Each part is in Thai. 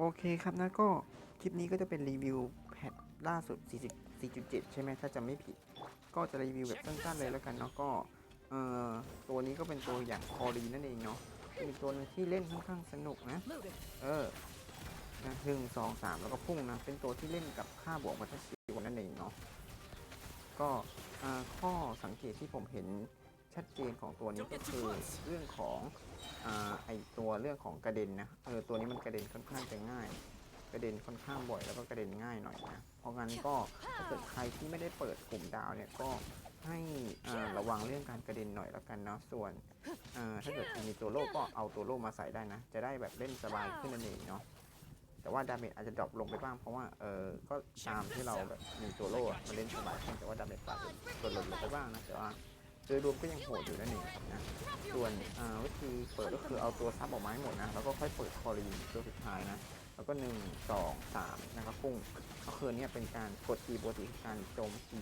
โอเคครับนะก็คลิปนี้ก็จะเป็นรีวิวแพทล่าสุด 40 4.7 ใช่ไหมถ้าจะไม่ผิด ก็จะรีวิวแบบสั้นๆเลยแล้วกันเนาะก็เอ่อตัวนี้ก็เป็นตัวอย่างคอรีนั่นเองเนาะเป็นตัวนึงที่เล่นค่อนข้างสนุกนะ เออนะหนึ่งสองสามแล้วก็พุ่งนะ เป็นตัวที่เล่นกับค่าบวกวัตชิวนั่นเองเนาะก็อ่าข้อสังเกตที่ผมเห็น ชัดเจนของตัวนี้ก็คือเรื่องของอ่าไอตัวเรื่องของกระเด็นนะเออตัวนี้มันกระเด็นค่อนข้างจะง่าย กระเด็นค่อนข้างบ่อยแล้วก็กระเด็นง่ายหน่อยนะเพราะงั้นก็ถ้าเกิดใครที่ไม่ได้เปิดกลุ่มดาวเนี่ยก็ให้อ่าระวังเรื่องการกระเด็นหน่อยแล้วกันเนาะส่วนอ่าถ้าเกิดใครมีตัวโล่ก็เอาตัวโล่มาใส่ได้นะ จะได้แบบเล่นสบายขึ้นนั่นเองเนาะแต่ว่าดาเมจอาจจะดรอปลงไปบ้างเพราะว่าเออก็ตามที่เราแบบมีตัวโล่อะมาเล่นสบายขึ้นแต่ว่าดาเมจอาจจะลดลงไปบ้างนะแต่ว่า โดยรวมก็ยังโหดอยู่นั่นเองครับนะส่วนวิธีเปิดก็คือเอาตัวซับออกมาให้หมดนะแล้วก็ค่อยเปิดคอรีนตัวสุดท้ายนะแล้วก็หนึ่งสองสามนะครับพุ่งก็คือเนี่ยเป็นการกดทีปกติการโจมตี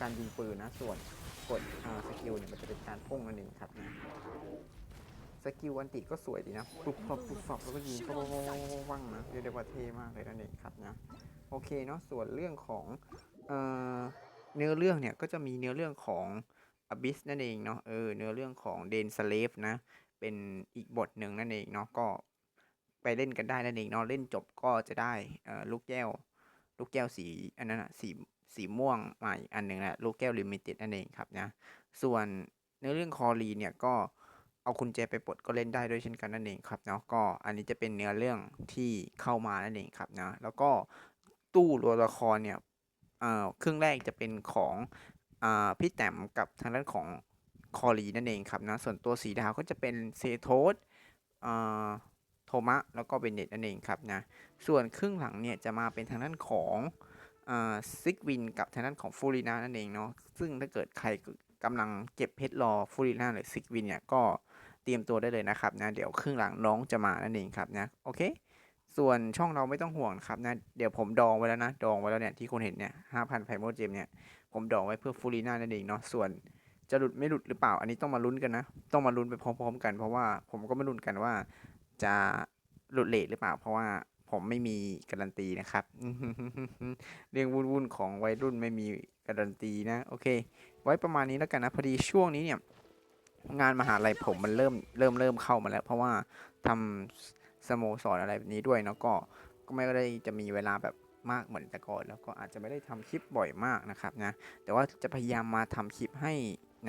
การยิงปืนนะ ส่วนกดสกิลเนี่ยมันจะเป็นการพุ่งนั่นเองครับนะสกิลอันติก็สวยดีนะปุ๊บปับปุ๊บปับแล้วก็ยิงปับปับปับปับปับปังนะเรียกได้ว่าเท่มากเลยนั่นเองครับนะโอเคเนาะส่วนเรื่องของเนื้อเรื่องเนี่ยก็จะมีเนื้อเรื่องของ Abyss นั่นเองเนาะเออเนื้อเรื่องของ d a n Slave นะ เป็นอีกบทหนึ่งนั่นเองเนาะก็ไปเล่นกันได้นั่นเองเนาะเล่นจบก็จะได้เอ่อลูกแก้ว ลูกแก้วสีอันนั้นอะสีสีม่วงมาอีกอันหนึ่งแหละลูกแก้วลิมิเต็ดนั่นเองครับนะส่วนเนื้อเรื่องคอรีเนี่ยก็เอาคุณแจไปปลดก็เล่นได้ด้วยเช่นกันนั่นเองครับเนาะก็อันนี้จะเป็นเนื้อเรื่องที่เข้ามานั่นเองครับนะแล้วก็ตู้ตัวละครเนี่ยเอ่อครึ่งแรกจะเป็นของ พี่แต้มกับทางด้านของคอรีนั่นเองครับนะส่วนตัวสีดาวก็จะเป็นเซโทสโทมะแล้วก็เบนเนตนั่นเองครับนะส่วนครึ่งหลังเนี่ยจะมาเป็นทางด้านของซิกวินกับทางด้านของฟูรินานั่นเองเนาะซึ่งถ้าเกิดใครกำลังเก็บเพชรรอฟูรินาหรือซิกวินเนี่ยก็เตรียมตัวได้เลยนะครับนะเดี๋ยวครึ่งหลังน้องจะมานั่นเองครับนะโอเคส่วนช่องเราไม่ต้องห่วงครับนะเดี๋ยวผมดองไว้แล้วนะ ดองไว้แล้วเนี่ยที่คุณเห็นเนี่ยห้าพันไพโมเจมเนี่ย ผมดองไว้เพื่อฟูรีนานั่นเองเนาะส่วนจะหลุดไม่หลุดหรือเปล่า อันนี้ต้องมาลุ้นกันนะ ต้องมาลุ้นไปพร้อมๆ กันเพราะว่าผมก็ไม่ลุ้นกันว่า จะหลุดเลทหรือเปล่า เพราะว่าผมไม่มีการันตีนะครับ เรื่องวุ่นๆของวัยรุ่นไม่มีการันตีนะ โอเค ไว้ประมาณนี้แล้วกันนะ พอดีช่วงนี้เนี่ย งานมหาลัยผมมันเริ่มเริ่มเริ่มเข้ามาแล้ว เพราะว่าทำสโมสรอะไรแบบนี้ด้วยเนาะก็ก็ไม่ได้จะมีเวลาแบบ มากเหมือนแต่ก่อน แล้วก็อาจจะไม่ได้ทำคลิปบ่อยมากนะครับนะแต่ว่าจะพยายามมาทำคลิปให้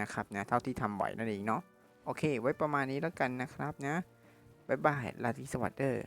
นะครับนะเท่าที่ทำไหวนั่นเองเนาะโอเค ไว้ประมาณนี้แล้วกันนะครับนะบ๊ายบายลาตรีสวัสดี์